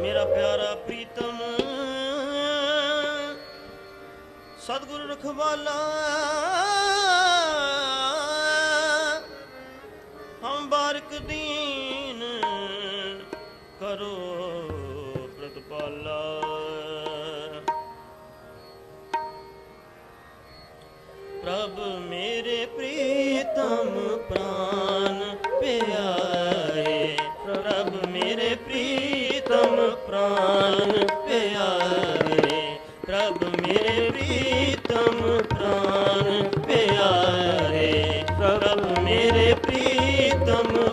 ਮੇਰਾ ਪਿਆਰਾ ਪ੍ਰੀਤਮ ਸਤਿਗੁਰੂ ਰਖਵਾਲਾ ਹਮ ਬਾਰਕ ਕਰੋ ਪ੍ਰਤਪਾਲਾ ਪ੍ਰਭ ਮੇਰੇ ਪ੍ਰੀਤਮ ਪ੍ਰਾਨ ਪਿਆਰੇ, ਪ੍ਰਭ ਮੇਰੇ ਪ੍ਰੀਤਮ ਪ੍ਰਾਨ ਪਿਆਰੇ, ਪ੍ਰਭ ਮੇਰੇ ਪ੍ਰੀਤਮ ਪ੍ਰਾਨ ਪਿਆਰੇ, ਪ੍ਰਭ ਮੇਰੇ ਪ੍ਰੀਤਮ